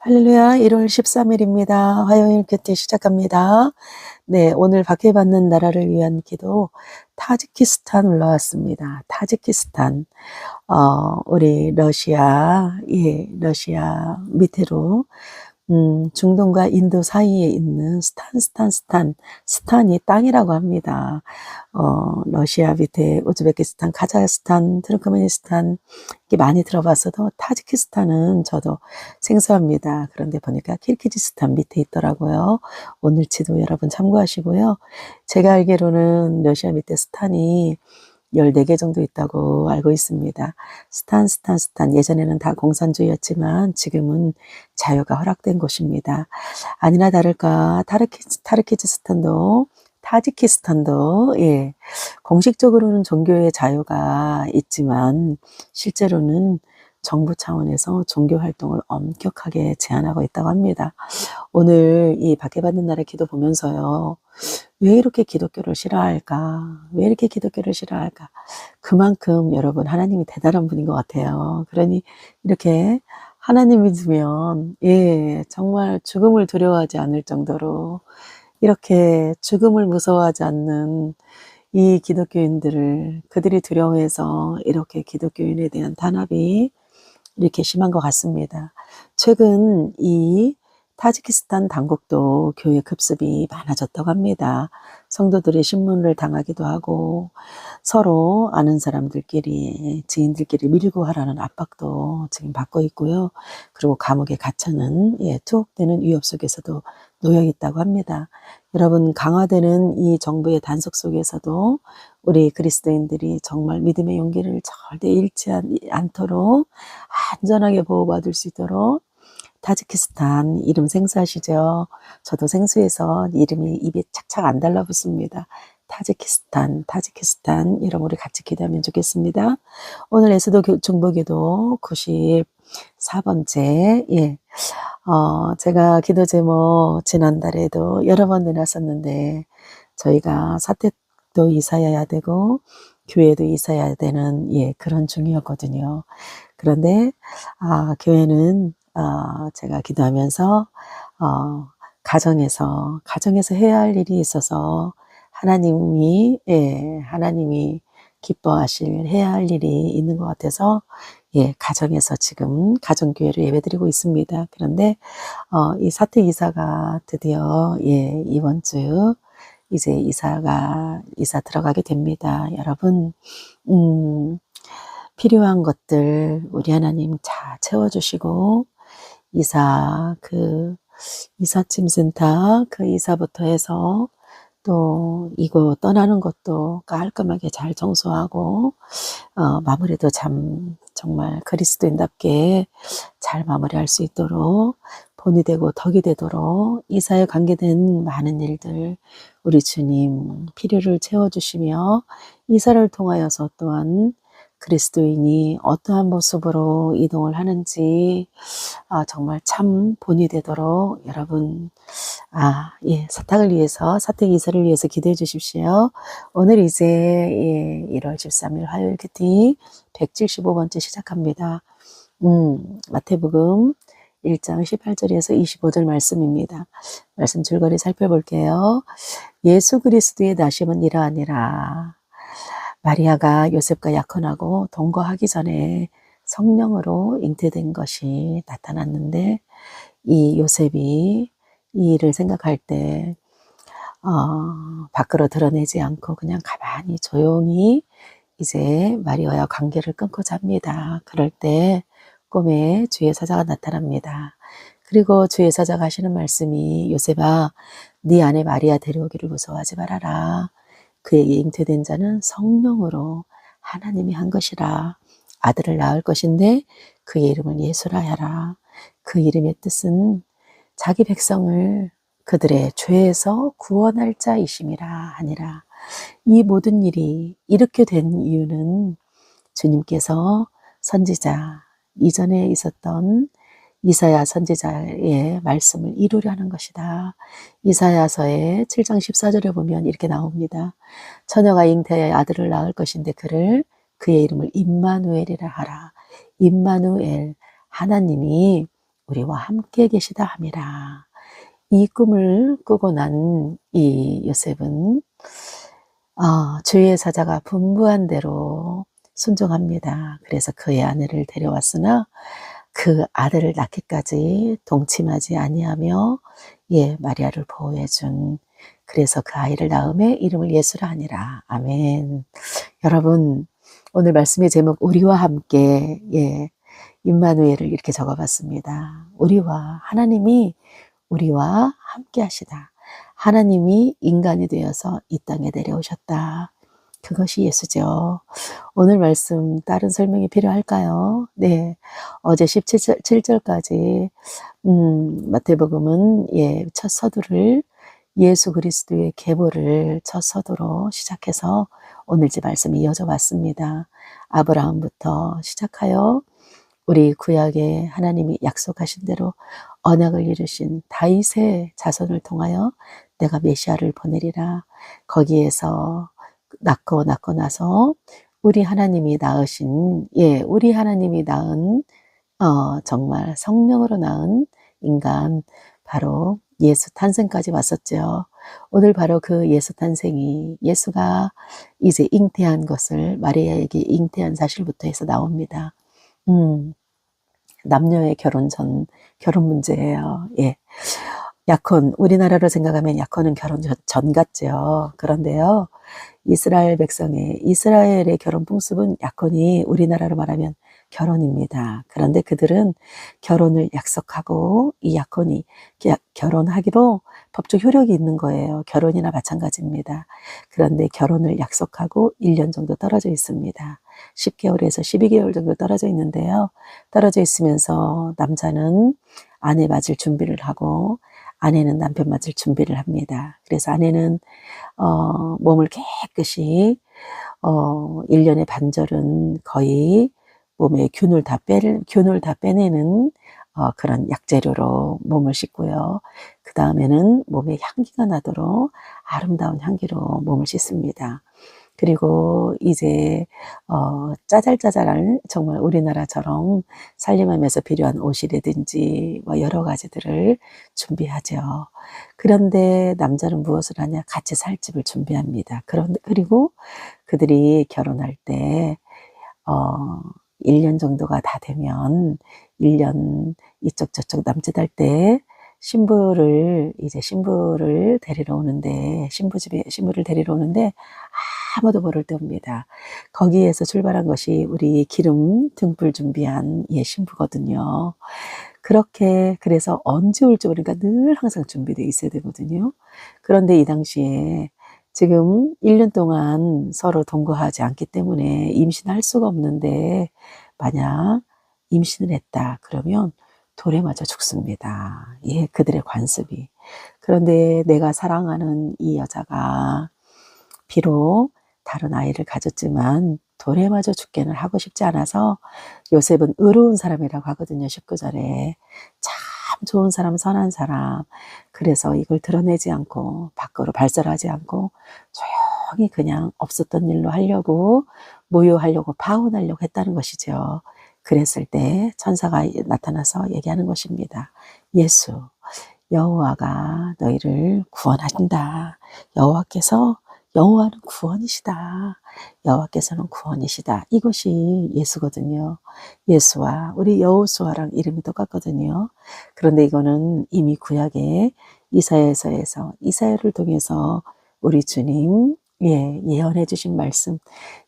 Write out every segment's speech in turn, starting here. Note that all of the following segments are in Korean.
할렐루야, 1월 13일입니다. 화요일 큐티 시작합니다. 네, 오늘 박해받는 나라를 위한 기도, 타지키스탄 올라왔습니다. 타지키스탄. 어, 우리 러시아, 예, 러시아 밑으로 음, 중동과 인도 사이에 있는 스탄, 스탄, 스탄, 스탄이 땅이라고 합니다. 어, 러시아 밑에 우즈베키스탄, 카자흐스탄, 트르크메니스탄, 이게 많이 들어봤어도 타지키스탄은 저도 생소합니다. 그런데 보니까 키르기즈스탄 밑에 있더라고요. 오늘 지도 여러분 참고하시고요. 제가 알기로는 러시아 밑에 스탄이 14개 정도 있다고 알고 있습니다. 스탄, 스탄, 스탄. 예전에는 다 공산주의였지만 지금은 자유가 허락된 곳입니다. 아니나 다를까 타르키, 타르키즈스탄도 타지키스탄도 예 공식적으로는 종교의 자유가 있지만 실제로는 정부 차원에서 종교 활동을 엄격하게 제한하고 있다고 합니다. 오늘 이 박해받는 날의 기도 보면서요. 왜 이렇게 기독교를 싫어할까? 왜 이렇게 기독교를 싫어할까? 그만큼 여러분 하나님이 대단한 분인 것 같아요. 그러니 이렇게 하나님 믿으면 예 정말 죽음을 두려워하지 않을 정도로 이렇게 죽음을 무서워하지 않는 이 기독교인들을 그들이 두려워해서 이렇게 기독교인에 대한 탄압이 이렇게 심한 것 같습니다. 최근 이 타지키스탄 당국도 교회 급습이 많아졌다고 합니다. 성도들이 신문을 당하기도 하고 서로 아는 사람들끼리 지인들끼리 밀고 하라는 압박도 지금 받고 있고요. 그리고 감옥에 갇혀는 예, 투옥되는 위협 속에서도 놓여 있다고 합니다. 여러분 강화되는 이 정부의 단속 속에서도 우리 그리스도인들이 정말 믿음의 용기를 절대 잃지 않도록 안전하게 보호받을 수 있도록 타지키스탄 이름 생소하시죠? 저도 생소해서 이름이 입에 착착 안 달라붙습니다. 타지키스탄, 타지키스탄 이름 우리 같이 기도하면 좋겠습니다. 오늘 에스도 중보기도 94번째 예. 어, 제가 기도 제목 지난달에도 여러 번 내놨었는데 저희가 사택도 이사해야 되고 교회도 이사해야 되는 예, 그런 중이었거든요. 그런데 아, 교회는 어, 제가 기도하면서 어, 가정에서 가정에서 해야 할 일이 있어서 하나님이 예, 하나님이 기뻐하실 해야 할 일이 있는 것 같아서 예, 가정에서 지금 가정교회를 예배드리고 있습니다. 그런데 어, 이 사택 이사가 드디어 예, 이번 주 이제 이사가 이사 들어가게 됩니다. 여러분 음, 필요한 것들 우리 하나님 잘 채워주시고 이사, 그, 이사짐 센터, 그 이사부터 해서 또 이거 떠나는 것도 깔끔하게 잘 청소하고, 어, 마무리도 참, 정말 그리스도인답게 잘 마무리할 수 있도록 본이 되고 덕이 되도록 이사에 관계된 많은 일들 우리 주님 필요를 채워주시며 이사를 통하여서 또한 그리스도인이 어떠한 모습으로 이동을 하는지 아, 정말 참 본이 되도록 여러분 아, 예, 사탁을 위해서 사택 이사를 위해서 기도해 주십시오. 오늘 이제 예, 1월 13일 화요일 큐티 175번째 시작합니다. 음, 마태복음 1장 18절에서 25절 말씀입니다. 말씀 줄거리 살펴볼게요. 예수 그리스도의 나심은 이러하니라. 마리아가 요셉과 약혼하고 동거하기 전에 성령으로 잉태된 것이 나타났는데 이 요셉이 이 일을 생각할 때 어, 밖으로 드러내지 않고 그냥 가만히 조용히 이제 마리아와 관계를 끊고 잡니다. 그럴 때 꿈에 주의 사자가 나타납니다. 그리고 주의 사자가 하시는 말씀이 요셉아 네 안에 마리아 데려오기를 무서워하지 말아라. 그에게 잉태된 자는 성령으로 하나님이 한 것이라 아들을 낳을 것인데 그의 이름을 예수라 하라. 그 이름의 뜻은 자기 백성을 그들의 죄에서 구원할 자이심이라 하니라. 이 모든 일이 이렇게 된 이유는 주님께서 선지자 이전에 있었던 이사야 선지자의 말씀을 이루려 하는 것이다. 이사야서의 7장 14절에 보면 이렇게 나옵니다. 처녀가 잉태하여 아들을 낳을 것인데 그를 그의 이름을 임마누엘이라 하라. 임마누엘 하나님이 우리와 함께 계시다 함이라. 이 꿈을 꾸고 난 이 요셉은 어, 주의 사자가 분부한 대로 순종합니다. 그래서 그의 아내를 데려왔으나 그 아들을 낳기까지 동침하지 아니하며 예 마리아를 보호해 준 그래서 그 아이를 낳음에 이름을 예수라 하니라 아멘. 여러분 오늘 말씀의 제목 우리와 함께 예 임마누엘을 이렇게 적어봤습니다. 우리와 하나님이 우리와 함께 하시다. 하나님이 인간이 되어서 이 땅에 내려오셨다. 그것이 예수죠. 오늘 말씀 다른 설명이 필요할까요? 네. 어제 17절 까지 음, 마태복음은 예, 첫 서두를 예수 그리스도의 계보를 첫 서두로 시작해서 오늘지 말씀이 이어져 왔습니다. 아브라함부터 시작하여 우리 구약에 하나님이 약속하신 대로 언약을 이루신 다윗의 자손을 통하여 내가 메시아를 보내리라. 거기에서 낳고 낳고 나서 우리 하나님이 낳으신 예, 우리 하나님이 낳은 어, 정말 성령으로 낳은 인간 바로 예수 탄생까지 왔었죠. 오늘 바로 그 예수 탄생이 예수가 이제 잉태한 것을 마리아에게 잉태한 사실부터 해서 나옵니다. 음, 남녀의 결혼 전 결혼 문제예요. 예. 약혼 우리나라로 생각하면 약혼은 결혼 전 같죠. 그런데요. 이스라엘 백성의 이스라엘의 결혼 풍습은 약혼이 우리나라로 말하면 결혼입니다. 그런데 그들은 결혼을 약속하고 이 약혼이 결혼하기로 법적 효력이 있는 거예요. 결혼이나 마찬가지입니다. 그런데 결혼을 약속하고 1년 정도 떨어져 있습니다. 10개월에서 12개월 정도 떨어져 있는데요. 떨어져 있으면서 남자는 아내 맞을 준비를 하고 아내는 남편 맞을 준비를 합니다. 그래서 아내는 어, 몸을 깨끗이 어, 1년의 반절은 거의 몸에 균을 다 빼, 균을 다 빼내는 어, 그런 약재료로 몸을 씻고요. 그 다음에는 몸에 향기가 나도록 아름다운 향기로 몸을 씻습니다. 그리고 이제 어, 짜잘짜잘한 정말 우리나라처럼 살림하면서 필요한 옷이라든지 뭐 여러 가지들을 준비하죠. 그런데 남자는 무엇을 하냐? 같이 살 집을 준비합니다. 그런데 그리고 그들이 결혼할 때 어, 1년 정도가 다 되면 1년 이쪽 저쪽 남짓 할 때 신부를 이제 신부를 데리러 오는데 신부 집에 신부를 데리러 오는데 아무도 모를 때 옵니다. 거기에서 출발한 것이 우리 기름 등불 준비한 예 신부거든요. 그렇게 그래서 언제 올지 우리가 늘 항상 준비되어 있어야 되거든요. 그런데 이 당시에 지금 1년 동안 서로 동거하지 않기 때문에 임신할 수가 없는데 만약 임신을 했다 그러면 돌에 맞아 죽습니다. 예, 그들의 관습이. 그런데 내가 사랑하는 이 여자가 비록 다른 아이를 가졌지만 맞아 죽게는 하고 싶지 않아서 요셉은 의로운 사람이라고 하거든요. 19절에. 참 좋은 사람, 선한 사람. 그래서 이걸 드러내지 않고 밖으로 발설하지 않고 조용히 그냥 없었던 일로 하려고 모유하려고 파혼하려고 했다는 것이죠. 그랬을 때 천사가 나타나서 얘기하는 것입니다. 예수, 여호와가 너희를 구원하신다. 여호와께서 여호와는 구원이시다. 여호와께서는 구원이시다. 이것이 예수거든요. 예수와 우리 여호수아랑 이름이 똑같거든요. 그런데 이거는 이미 구약의 이사야서에서 이사야를 통해서 우리 주님 예, 예언해 주신 말씀,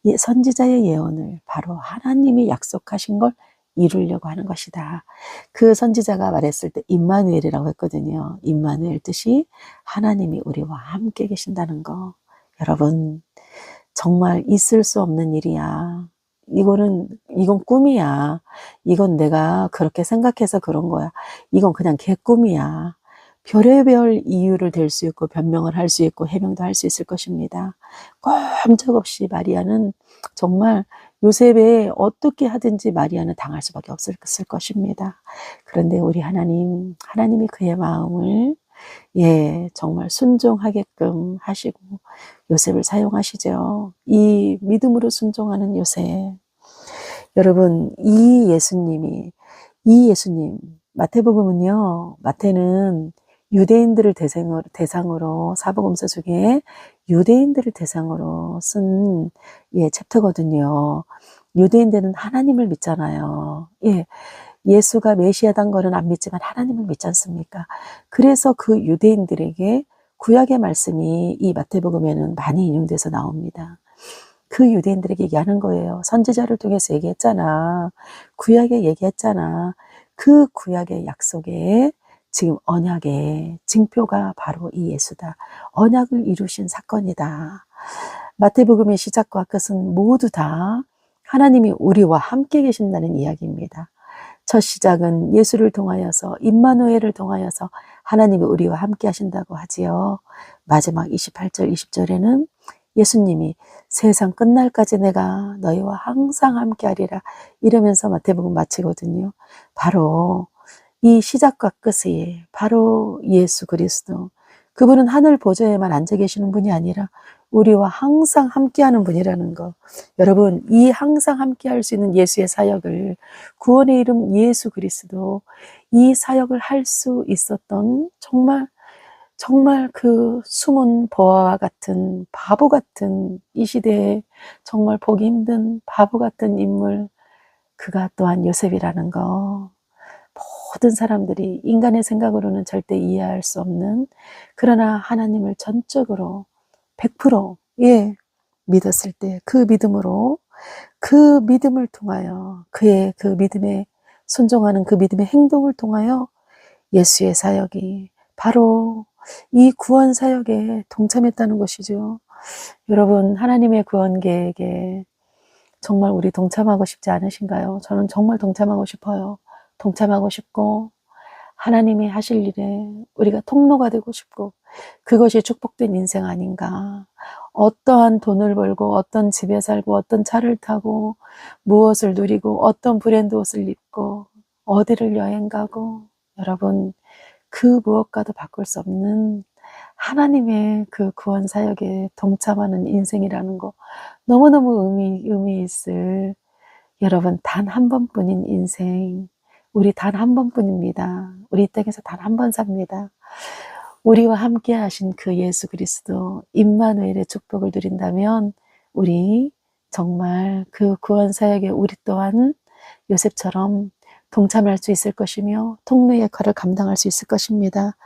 예, 선지자의 예언을 바로 하나님이 약속하신 걸 이루려고 하는 것이다. 그 선지자가 말했을 때 임마누엘이라고 했거든요. 임마누엘 뜻이 하나님이 우리와 함께 계신다는 거. 여러분, 정말 있을 수 없는 일이야. 이거는, 이건 꿈이야. 이건 내가 그렇게 생각해서 그런 거야. 이건 그냥 개꿈이야. 별의별 이유를 댈 수 있고 변명을 할 수 있고 해명도 할 수 있을 것입니다. 꼼짝없이 마리아는 정말 요셉에 어떻게 하든지 마리아는 당할 수밖에 없을 것입니다. 그런데 우리 하나님, 하나님이 그의 마음을 예, 정말 순종하게끔 하시고 요셉을 사용하시죠. 이 믿음으로 순종하는 요셉. 여러분, 이 예수님이, 이 예수님, 마태복음은요, 마태는 유대인들을 대상으로, 대상으로 사복음서 중에 유대인들을 대상으로 쓴 예, 챕터거든요. 유대인들은 하나님을 믿잖아요. 예. 예수가 메시아단 거는 안 믿지만 하나님을 믿지 않습니까? 그래서 그 유대인들에게 구약의 말씀이 이 마태복음에는 많이 인용돼서 나옵니다. 그 유대인들에게 얘기하는 거예요. 선지자를 통해서 얘기했잖아. 구약에 얘기했잖아. 그 구약의 약속에 지금 언약의 징표가 바로 이 예수다. 언약을 이루신 사건이다. 마태복음의 시작과 끝은 모두 다 하나님이 우리와 함께 계신다는 이야기입니다. 첫 시작은 예수를 통하여서 임마누엘을 통하여서 하나님이 우리와 함께 하신다고 하지요. 마지막 28절 20절에는 예수님이 세상 끝날까지 내가 너희와 항상 함께 하리라 이러면서 마태복음 마치거든요. 바로 이 시작과 끝이 바로 예수 그리스도. 그분은 하늘 보좌에만 앉아 계시는 분이 아니라 우리와 항상 함께하는 분이라는 거. 여러분, 이 항상 함께할 수 있는 예수의 사역을 구원의 이름 예수 그리스도 이 사역을 할 수 있었던 정말 정말 그 숨은 보아와 같은 바보 같은 이 시대에 정말 보기 힘든 바보 같은 인물 그가 또한 요셉이라는 거. 모든 사람들이 인간의 생각으로는 절대 이해할 수 없는 그러나 하나님을 전적으로 100% 예, 믿었을 때 그 믿음으로 그 믿음을 통하여 그의 그 믿음에 순종하는 그 믿음의 행동을 통하여 예수의 사역이 바로 이 구원 사역에 동참했다는 것이죠. 여러분, 하나님의 구원 계획에 정말 우리 동참하고 싶지 않으신가요? 저는 정말 동참하고 싶어요. 동참하고 싶고, 하나님이 하실 일에 우리가 통로가 되고 싶고, 그것이 축복된 인생 아닌가. 어떠한 돈을 벌고, 어떤 집에 살고, 어떤 차를 타고, 무엇을 누리고, 어떤 브랜드 옷을 입고, 어디를 여행 가고, 여러분, 그 무엇과도 바꿀 수 없는 하나님의 그 구원 사역에 동참하는 인생이라는 거 너무너무 의미, 의미 있을 여러분 단 한 번뿐인 인생 우리 단 한 번뿐입니다. 우리 이 땅에서 단 한 번 삽니다. 우리와 함께 하신 그 예수 그리스도 임마누엘의 축복을 누린다면 우리 정말 그 구원 사역에 우리 또한 요셉처럼 동참할 수 있을 것이며 통로의 역할을 감당할 수 있을 것입니다.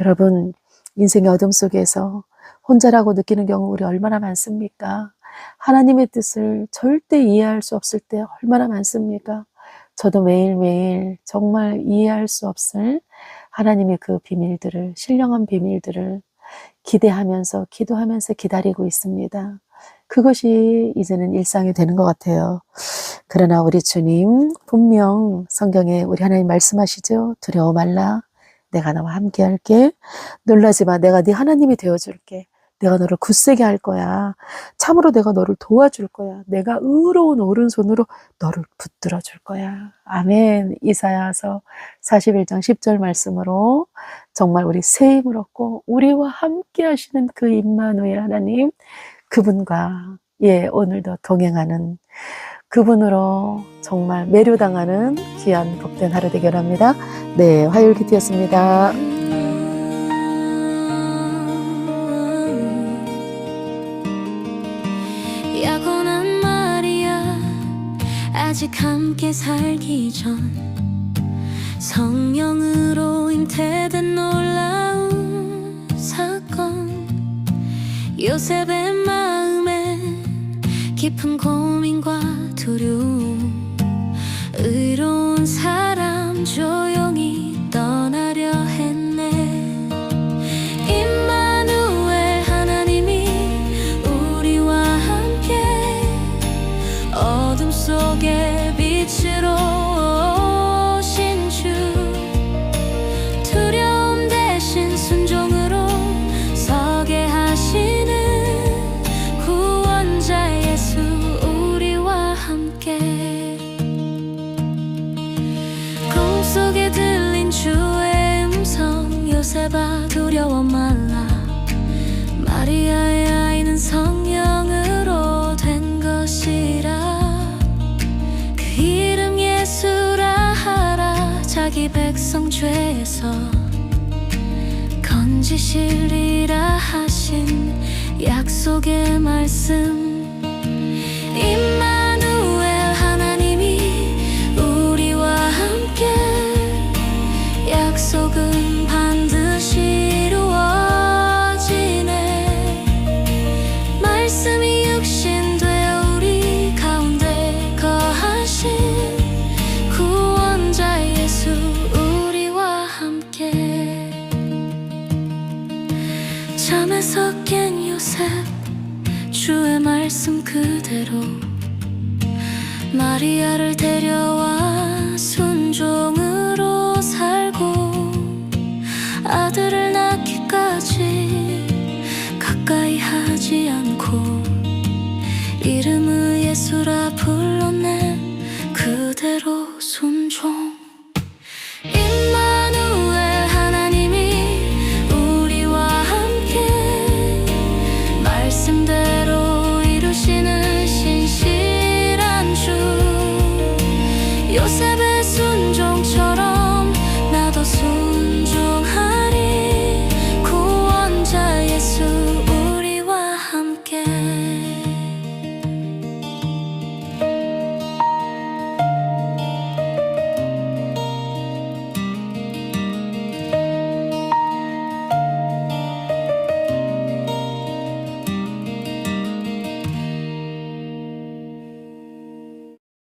여러분, 인생의 어둠 속에서 혼자라고 느끼는 경우 우리 얼마나 많습니까? 하나님의 뜻을 절대 이해할 수 없을 때 얼마나 많습니까? 저도 매일매일 정말 이해할 수 없을 하나님의 그 비밀들을, 신령한 비밀들을 기대하면서, 기도하면서 기다리고 있습니다. 그것이 이제는 일상이 되는 것 같아요. 그러나 우리 주님 분명 성경에 우리 하나님 말씀하시죠. 두려워 말라. 내가 너와 함께 할게. 놀라지 마. 내가 네 하나님이 되어 줄게. 내가 너를 굳세게 할 거야. 참으로 내가 너를 도와줄 거야. 내가 의로운 오른손으로 너를 붙들어 줄 거야. 아멘. 이사야서 41장 10절 말씀으로 정말 우리 새 힘을 얻고 우리와 함께 하시는 그 임마누엘 하나님 그분과 예, 오늘도 동행하는 그분으로 정말 매료당하는 귀한 복된 하루 되길 합니다. 네, 화요일 기트였습니다. 아직 함께 살기 전 성령으로 잉태된 놀라운 사건. 요셉의 마음에 깊은 고민과 두려움 의로운 사람 조용 지시리라 하신 약속의 말씀 그대로 마리아를 데려와 순종으로 살고 아들을 낳기까지 가까이 하지 않고 이름을 예수라